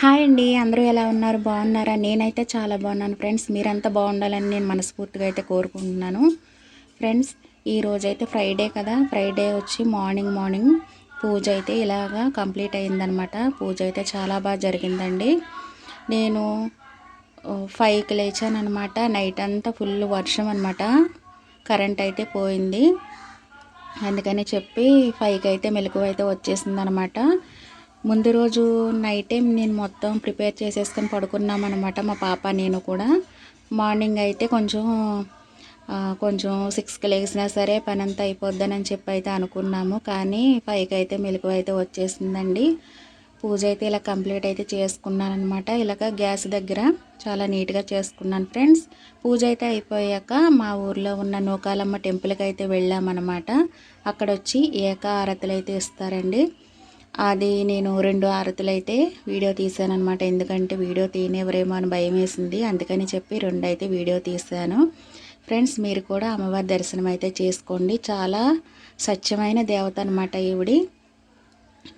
Hi అండి అందరూ ఎలా ఉన్నారు? బాగున్నారా? నేనైతే చాలా బాగున్నాను ఫ్రెండ్స్. మీరంతా బాగుండాలని నేను మనస్ఫూర్తిగా అయితే కోరుకుంటున్నాను. ఫ్రెండ్స్ ఈరోజైతే ఫ్రైడే కదా. ఫ్రైడే వచ్చి మార్నింగ్ మార్నింగ్ పూజ అయితే ఇలాగా కంప్లీట్ అయిందనమాట. పూజ అయితే చాలా బాగా జరిగిందండి. నేను ఫైవ్కి లేచాను అనమాట నైట్ అంతా ఫుల్ వర్షం అనమాట. కరెంట్ అయితే పోయింది. అందుకని చెప్పి ఫైవ్కి అయితే మెలకువ అయితే వచ్చేసింది అనమాట ముందు రోజు నైట్ టైం నేను మొత్తం ప్రిపేర్ చేసేసుకొని పడుకున్నాం అనమాట మా పాప నేను కూడా. మార్నింగ్ అయితే కొంచెం కొంచెం సిక్స్కి లేచినా సరే పని అంతా అయిపోద్దని చెప్పి అయితే అనుకున్నాము. కానీ పైకి అయితే మెలకు అయితే వచ్చేసిందండి. పూజ అయితే ఇలా కంప్లీట్ అయితే చేసుకున్నాను అనమాట ఇలాగ గ్యాస్ దగ్గర చాలా నీట్గా చేసుకున్నాను ఫ్రెండ్స్ పూజ అయితే అయిపోయాక మా ఊర్లో ఉన్న నూకాలమ్మ టెంపుల్కి అయితే వెళ్ళామన్నమాట. అక్కడ వచ్చి ఏక ఆరతులు అయితే ఇస్తారండి. అది నేను రెండు ఆరతులు అయితే వీడియో తీసాను అనమాట ఎందుకంటే వీడియో తీనేవరేమో అని భయం వేసింది అందుకని చెప్పి రెండు అయితే వీడియో తీశాను ఫ్రెండ్స్ మీరు కూడా అమ్మవారి దర్శనం అయితే చేసుకోండి. చాలా స్వచ్ఛమైన దేవత అనమాట ఈవిడి.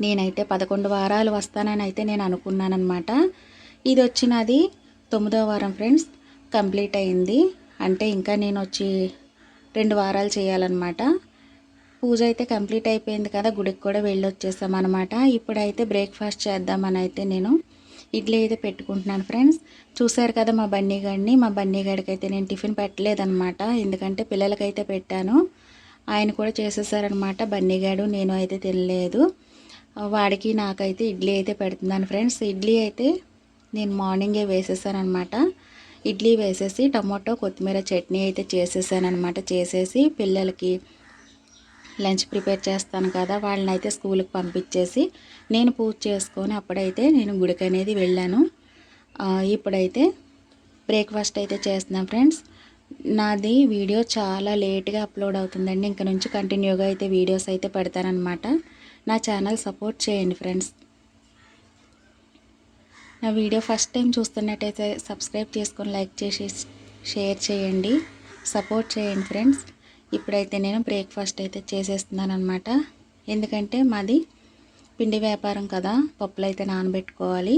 నేనైతే పదకొండు వారాలు వస్తానని అయితే నేను అనుకున్నాను అనమాట ఇది వచ్చినది తొమ్మిదో వారం ఫ్రెండ్స్ కంప్లీట్ అయింది. అంటే ఇంకా నేను వచ్చి రెండు వారాలు చేయాలన్నమాట. పూజ అయితే కంప్లీట్ అయిపోయింది కదా గుడికి కూడా వెళ్ళొచ్చేసాం అనమాట ఇప్పుడైతే బ్రేక్ఫాస్ట్ చేద్దామని అయితే నేను ఇడ్లీ అయితే పెట్టుకుంటున్నాను ఫ్రెండ్స్. చూసారు కదా మా బన్నీగాడిని మా బన్నీగాడికి అయితే నేను టిఫిన్ పెట్టలేదనమాట ఎందుకంటే పిల్లలకైతే పెట్టాను. ఆయన కూడా చేసేసారనమాట బన్నీగాడు నేను అయితే తినలేదు. వాడికి నాకైతే ఇడ్లీ అయితే పెడుతున్నాను ఫ్రెండ్స్. ఇడ్లీ అయితే నేను మార్నింగే వేసేసానమాట ఇడ్లీ వేసేసి టమాటో కొత్తిమీర చట్నీ అయితే చేసేసాను అనమాట చేసేసి పిల్లలకి లంచ్ ప్రిపేర్ చేస్తాను కదా వాళ్ళని అయితే స్కూల్కి పంపించేసి నేను పూజ చేసుకొని అప్పుడైతే నేను గుడికి అనేది వెళ్ళాను. ఇప్పుడైతే బ్రేక్ఫాస్ట్ అయితే చేస్తున్నాను ఫ్రెండ్స్. నాది వీడియో చాలా లేట్గా అప్లోడ్ అవుతుందండి ఇంక నుంచి కంటిన్యూగా అయితే వీడియోస్ అయితే పెడతానమాట నా ఛానల్ సపోర్ట్ చేయండి ఫ్రెండ్స్. నా వీడియో ఫస్ట్ టైం చూస్తున్నట్టయితే సబ్స్క్రైబ్ చేసుకొని లైక్ చేసి షేర్ చేయండి సపోర్ట్ చేయండి ఫ్రెండ్స్. ఇప్పుడైతే నేను బ్రేక్ఫాస్ట్ అయితే చేసేస్తున్నాను అనమాట ఎందుకంటే మాది పిండి వ్యాపారం కదా పప్పులు అయితే నానబెట్టుకోవాలి.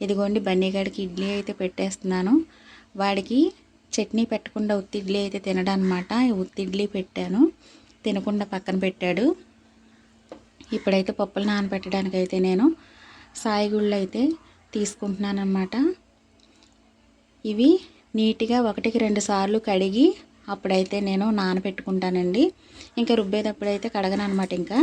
ఇదిగోండి బన్నీగాడికి ఇడ్లీ అయితే పెట్టేస్తున్నాను. వాడికి చట్నీ పెట్టకుండా ఉత్తిడ్లీ అయితే తినడం అనమాట ఉత్తిడ్లీ పెట్టాను. తినకుండా పక్కన పెట్టాడు. ఇప్పుడైతే పప్పులు నానబెట్టడానికి అయితే నేను సాయిగుళ్ళు అయితే తీసుకుంటున్నాను అనమాట ఇవి నీట్గా ఒకటికి రెండు సార్లు కడిగి అప్పుడైతే నేను నానబెట్టుకుంటానండి. ఇంకా రుబ్బేటప్పుడైతే కడగను అనమాట ఇంకా.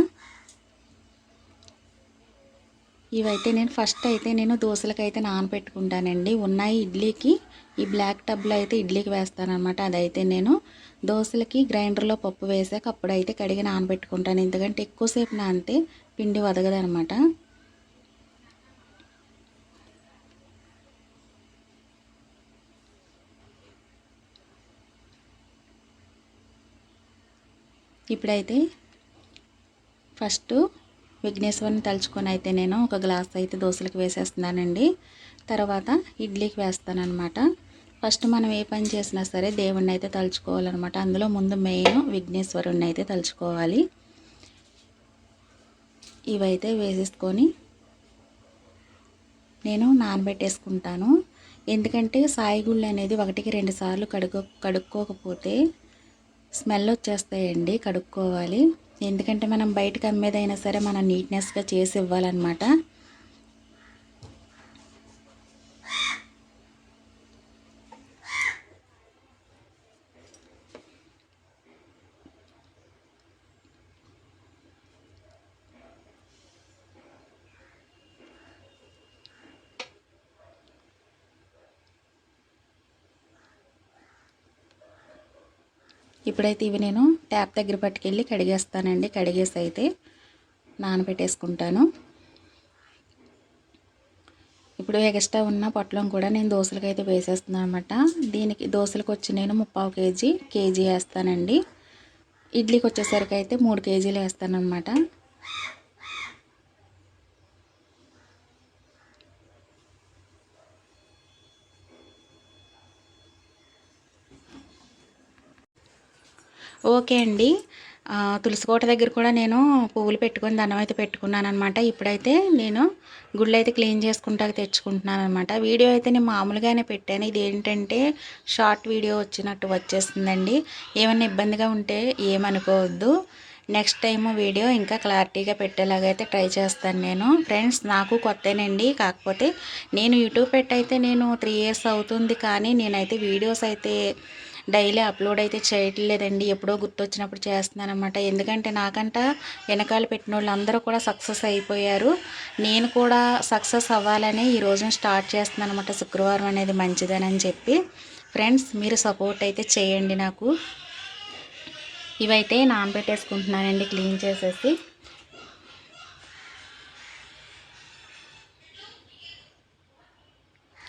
ఇవైతే నేను ఫస్ట్ అయితే నేను దోశలకైతే నానబెట్టుకుంటానండి. ఉన్నాయి ఇడ్లీకి ఈ బ్లాక్ టబ్లో అయితే ఇడ్లీకి వేస్తానమాట అదైతే నేను దోశలకి గ్రైండర్లో పప్పు వేసాక అప్పుడైతే కడిగి నానబెట్టుకుంటాను. ఎందుకంటే ఎక్కువసేపు నానితే పిండి వదగదనమాట ఇప్పుడైతే ఫస్ట్ విఘ్నేశ్వరిని తలుచుకొని అయితే నేను ఒక గ్లాస్ అయితే దోశలకు వేసేస్తున్నానండి. తర్వాత ఇడ్లీకి వేస్తానమాట ఫస్ట్ మనం ఏ పని చేసినా సరే దేవుణ్ణి అయితే తలుచుకోవాలన్నమాట. అందులో ముందు మెయిన్ విఘ్నేశ్వరుణ్ణి అయితే తలుచుకోవాలి. ఇవైతే వేసేసుకొని నేను నానబెట్టేసుకుంటాను. ఎందుకంటే సాయిగుళ్ళు అనేది ఒకటికి రెండు సార్లు కడుక్కో కడుక్కోకపోతే స్మెల్ వచ్చేస్తాయండి కడుక్కోవాలి. ఎందుకంటే మనం బయటకు అమ్మేదైనా సరే మనం నీట్నెస్గా చేసి ఇవ్వాలన్నమాట. ఇప్పుడైతే ఇవి నేను ట్యాప్ దగ్గర పట్టుకెళ్ళి కడిగేస్తానండి. కడిగేసి అయితే నానబెట్టేసుకుంటాను. ఇప్పుడు ఎక్స్ట్రా ఉన్న పొట్లం కూడా నేను దోశలకి అయితే వేసేస్తున్నాను అనమాట దీనికి దోశలకు వచ్చి నేను ముప్పావు కేజీ కేజీ వేస్తానండి. ఇడ్లీకి వచ్చేసరికి అయితే మూడు కేజీలు వేస్తానమాట ఓకే అండి. తులసికోట దగ్గర కూడా నేను పువ్వులు పెట్టుకొని దండం అయితే పెట్టుకున్నాను అనమాట ఇప్పుడైతే నేను గుళ్ళు అయితే క్లీన్ చేసుకుంటాక తెచ్చుకుంటున్నాను అనమాట వీడియో అయితే నేను మామూలుగానే పెట్టాను. ఇది ఏంటంటే షార్ట్ వీడియో వచ్చినట్టు వచ్చేస్తుందండి. ఏమైనా ఇబ్బందిగా ఉంటే ఏమనుకోవద్దు. నెక్స్ట్ టైం వీడియో ఇంకా క్లారిటీగా పెట్టేలాగైతే ట్రై చేస్తాను నేను. ఫ్రెండ్స్ నాకు కొత్తనండి. కాకపోతే నేను యూట్యూబ్ పెట్టయితే నేను త్రీ ఇయర్స్ అవుతుంది కానీ నేనైతే వీడియోస్ అయితే డైలీ అప్లోడ్ అయితే చేయట్లేదండి. ఎప్పుడో గుర్తొచ్చినప్పుడు చేస్తున్నాను అనమాట ఎందుకంటే నాకంట వెనకాల పెట్టిన వాళ్ళు అందరూ కూడా సక్సెస్ అయిపోయారు. నేను కూడా సక్సెస్ అవ్వాలని ఈ రోజున స్టార్ట్ చేస్తున్నాను అనమాట శుక్రవారం అనేది మంచిదని చెప్పి. ఫ్రెండ్స్ మీరు సపోర్ట్ అయితే చేయండి నాకు. ఇవైతే నానబెట్టేసుకుంటున్నానండి క్లీన్ చేసేసి.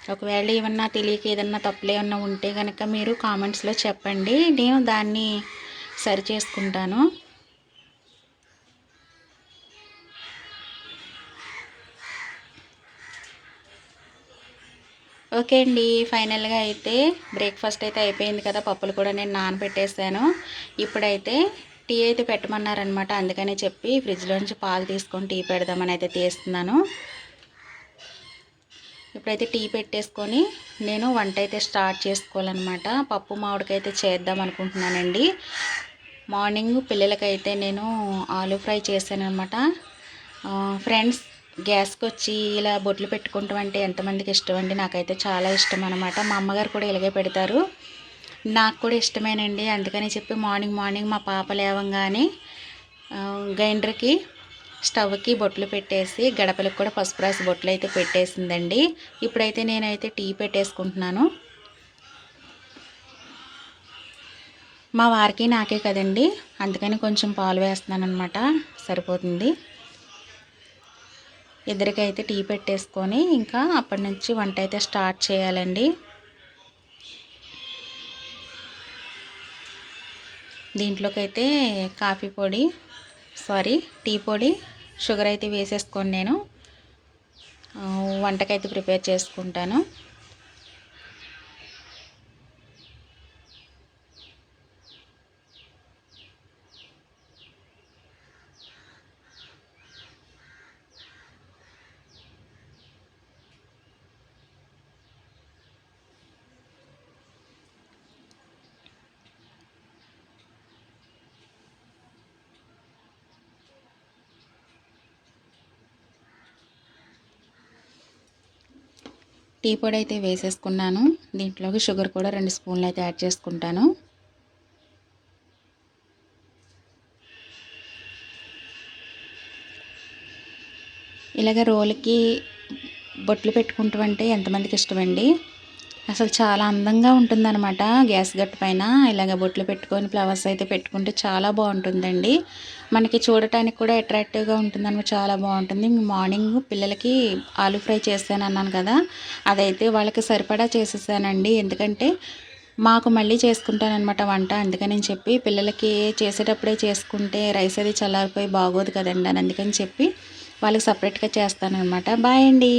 ఒకవేళ ఏమన్నా తెలియక ఏదన్నా తప్పులు ఏమన్నా ఉంటే కనుక మీరు కామెంట్స్లో చెప్పండి. నేను దాన్ని సరి చేసుకుంటాను. ఓకే అండి. ఫైనల్గా అయితే బ్రేక్ఫాస్ట్ అయితే అయిపోయింది కదా. పప్పులు కూడా నేను నానబెట్టేసాను. ఇప్పుడైతే టీ అయితే పెట్టమన్నారనమాట అందుకని చెప్పి ఫ్రిడ్జ్లోంచి పాలు తీసుకొని టీ పెడదామని అయితే తీస్తున్నాను. ఇప్పుడైతే టీ పెట్టేసుకొని నేను వంట అయితే స్టార్ట్ చేసుకోవాలన్నమాట. పప్పు మామిడికైతే చేద్దాం అనుకుంటున్నానండి. మార్నింగ్ పిల్లలకైతే నేను ఆలు ఫ్రై చేశానమాట ఫ్రెండ్స్ గ్యాస్కి వచ్చి ఇలా బొట్లు పెట్టుకుంటాం అంటే ఎంతమందికి ఇష్టం అండి నాకైతే చాలా ఇష్టం అనమాట మా అమ్మగారు కూడా ఇలాగే పెడతారు. నాకు కూడా ఇష్టమేనండి. అందుకని చెప్పి మార్నింగ్ మార్నింగ్ మా పాప లేవంగానే గ్రైండర్కి స్టవ్కి బొట్లు పెట్టేసి గడపలకు కూడా పసుపు రాసి బొట్లు అయితే పెట్టేసిందండి. ఇప్పుడైతే నేనైతే టీ పెట్టేసుకుంటున్నాను. మా వారికి నాకే కదండి. అందుకని కొంచెం పాలు వేస్తున్నాను అనమాట సరిపోతుంది. ఇద్దరికైతే టీ పెట్టేసుకొని ఇంకా అప్పటి నుంచి వంట అయితే స్టార్ట్ చేయాలండి. దీంట్లోకి అయితే కాఫీ పొడి సారీ టీ పొడి షుగర్ అయితే వేసేసుకొని నేను. వంటకైతే ప్రిపేర్ చేసుకుంటాను. టీ పొడి అయితే వేసేసుకున్నాను. దీంట్లోకి షుగర్ కూడా రెండు స్పూన్లు అయితే యాడ్ చేసుకుంటాను. ఇలాగ రోల్కి బొట్లు పెట్టుకుంటామంటే ఎంతమందికి ఇష్టమండి? అసలు చాలా అందంగా ఉంటుందన్నమాట గ్యాస్ గట్టు పైన. ఇలాగ బొట్లు పెట్టుకొని ఫ్లవర్స్ అయితే పెట్టుకుంటే చాలా బాగుంటుందండి. మనకి చూడటానికి కూడా అట్రాక్టివ్గా ఉంటుందన్నమాట చాలా బాగుంటుంది. మార్నింగ్ పిల్లలకి ఆలు ఫ్రై చేస్తాను అన్నాను కదా అదైతే వాళ్ళకి సరిపడా చేసేసానండి. ఎందుకంటే మాకు మళ్ళీ చేసుకుంటానమాట వంట. అందుకని చెప్పి పిల్లలకి చేసేటప్పుడే చేసుకుంటే రైస్ అది చల్లారిపోయి బాగోదు కదండి అని అందుకని చెప్పి వాళ్ళకి సపరేట్గా చేస్తానమాట బాయ్ అండి.